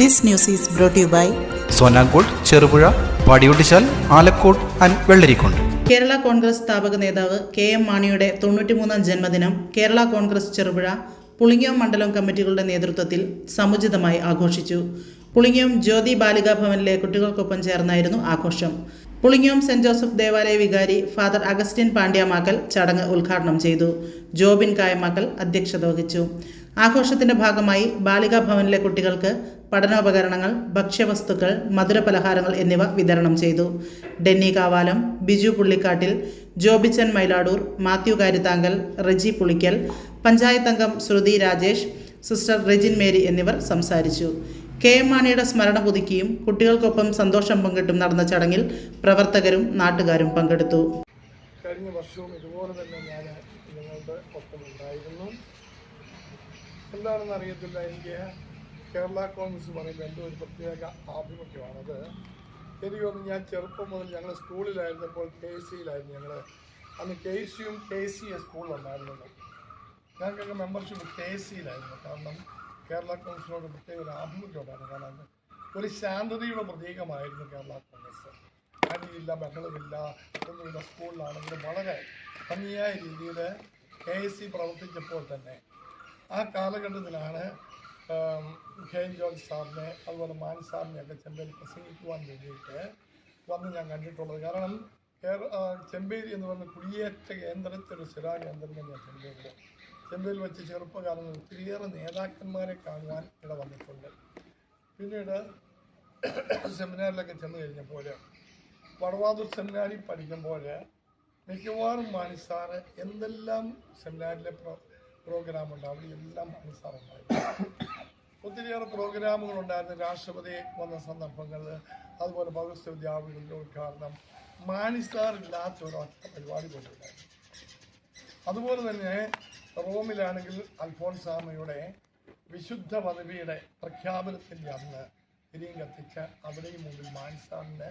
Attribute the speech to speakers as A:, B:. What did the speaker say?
A: This news is brought you by
B: Sonankode Cherupuzha Padiyotchal Alakode and Vellarikundu
A: Kerala Congress സ്ഥാപക നേതാവ് K M മാണിയുടെ തൊണ്ണൂറ്റിമൂന്നാം ജന്മദിനം കേരള കോൺഗ്രസ് ചെറുപുഴ പുളിങ്ങിയം മണ്ഡലം കമ്മിറ്റികളുടെ നേതൃത്വത്തിൽ സമുചിതമായി ആഘോഷിച്ചു. പുളിങ്ങിയം ജ്യോതി ബാലികാ ഭവനിലെ കുട്ടികൾക്കൊപ്പം ചേർന്നായിരുന്നു ആഘോഷം. പുളിങ്ങിയം സെന്റ് ജോസഫ് ദേവാലയ വികാരി ഫാദർ അഗസ്റ്റിൻ പാണ്ഡ്യാമാക്കൽ ചടങ്ങ് ഉദ്ഘാടനം ചെയ്തു. ജോബിൻ കായമാക്കൽ അധ്യക്ഷത വഹിച്ചു. ആഘോഷത്തിന്റെ ഭാഗമായി ബാലികാ ഭവനിലെ കുട്ടികൾക്ക് പഠനോപകരണങ്ങൾ ഭക്ഷ്യവസ്തുക്കൾ മധുരപലഹാരങ്ങൾ എന്നിവ വിതരണം ചെയ്തു. ഡെന്നി കാവാലം ബിജു പുള്ളിക്കാട്ടിൽ ജോബിച്ചൻ മൈലാടൂർ മാത്യു കാരിത്താങ്കൽ റെജി പുളിക്കൽ പഞ്ചായത്ത് അംഗം ശ്രുതി രാജേഷ് സിസ്റ്റർ റെജിൻ മേരി എന്നിവർ സംസാരിച്ചു. കെ എം മാണിയുടെ സ്മരണ പുതുക്കിയും കുട്ടികൾക്കൊപ്പം സന്തോഷം പങ്കിട്ടും നടന്ന ചടങ്ങിൽ പ്രവർത്തകരും നാട്ടുകാരും പങ്കെടുത്തു.
C: കഴിഞ്ഞ വർഷവും ഇതുപോലെ തന്നെ ഞാൻ നിങ്ങളുടെ ഒപ്പം ഉണ്ടായിരുന്നു എന്താണെന്ന് അറിയത്തില്ല. എനിക്ക് കേരള കോൺഗ്രസ് പറയുമ്പോൾ എന്റെ ഒരു പ്രത്യേക ആഭിമുഖ്യമാണത്. എനിക്ക് ഞാൻ ചെറുപ്പം മുതൽ ഞങ്ങൾ സ്കൂളിലായിരുന്നപ്പോൾ കെ സിയിലായിരുന്നു ഞങ്ങൾ അന്ന് കെ സിയും കെ സി എ സ്കൂളിലുണ്ടായിരുന്നത് ഞങ്ങൾക്കൊക്കെ മെമ്പർഷിപ്പ് കെ സിയിലായിരുന്നു കാരണം കേരള കോൺഗ്രസിനോട് പ്രത്യേക ഒരു ആഭിമുഖ്യം ഉണ്ടായിരുന്നു കാരണം ഒരു ശാന്തതയുടെ പ്രതീകമായിരുന്നു കേരള കോൺഗ്രസ്. അടിയില്ല ബഹളമില്ല ഒന്നുമില്ല സ്കൂളിലാണെങ്കിലും വളരെ ഭംഗിയായ രീതിയിൽ കെ എസ് സി പ്രവർത്തിച്ചപ്പോൾ തന്നെ ആ കാലഘട്ടത്തിലാണ് ഖേൻ ജോൺ സാറിനെ അതുപോലെ മാൻ സാറിനെ ഒക്കെ ചെമ്പേരി പ്രസംഗിക്കുവാൻ വേണ്ടിയിട്ട് വന്ന് ഞാൻ കണ്ടിട്ടുള്ളത്. കാരണം കേര- ചെമ്പേരി എന്ന് പറഞ്ഞ കുടിയേറ്റ കേന്ദ്രത്തിലൊരു ശിലാകേന്ദ്രം തന്നെയാണ് ചെമ്പേരി. ചെമ്പേരിൽ വെച്ച് ചെറുപ്പകാലങ്ങൾ ഒത്തിരിയേറെ നേതാക്കന്മാരെ കാണുവാൻ ഇട വന്നിട്ടുണ്ട്. പിന്നീട് സെമിനാറിലൊക്കെ ചെന്ന് കഴിഞ്ഞപ്പോൾ വടവാതൂർ സെമിനാരിൽ പഠിക്കുമ്പോൾ മിക്കവാറും മാനിസാറ് എന്തെല്ലാം സെമിനാറിലെ പ്രോഗ്രാമുണ്ട് അവിടെ എല്ലാം മനസ്സാറുണ്ടായിരുന്നു ഒത്തിരിയേറെ പ്രോഗ്രാമുകൾ ഉണ്ടായിരുന്നു രാഷ്ട്രപതി വന്ന സന്ദർഭങ്ങൾ അതുപോലെ ഭഗവത് വിദ്യാർത്ഥികളുടെ ഉദ്ഘാടനം മാനിസാറില്ലാത്ത ഒരൊറ്റ പരിപാടി അതുപോലെ തന്നെ റോമിലാണെങ്കിൽ അൽഫോൺസാമയുടെ വിശുദ്ധ പദവിയുടെ പ്രഖ്യാപനത്തിന്റെ അന്ന് തിരിയും കത്തിച്ച് അവിടെയും മുമ്പിൽ മാൻസാറിന്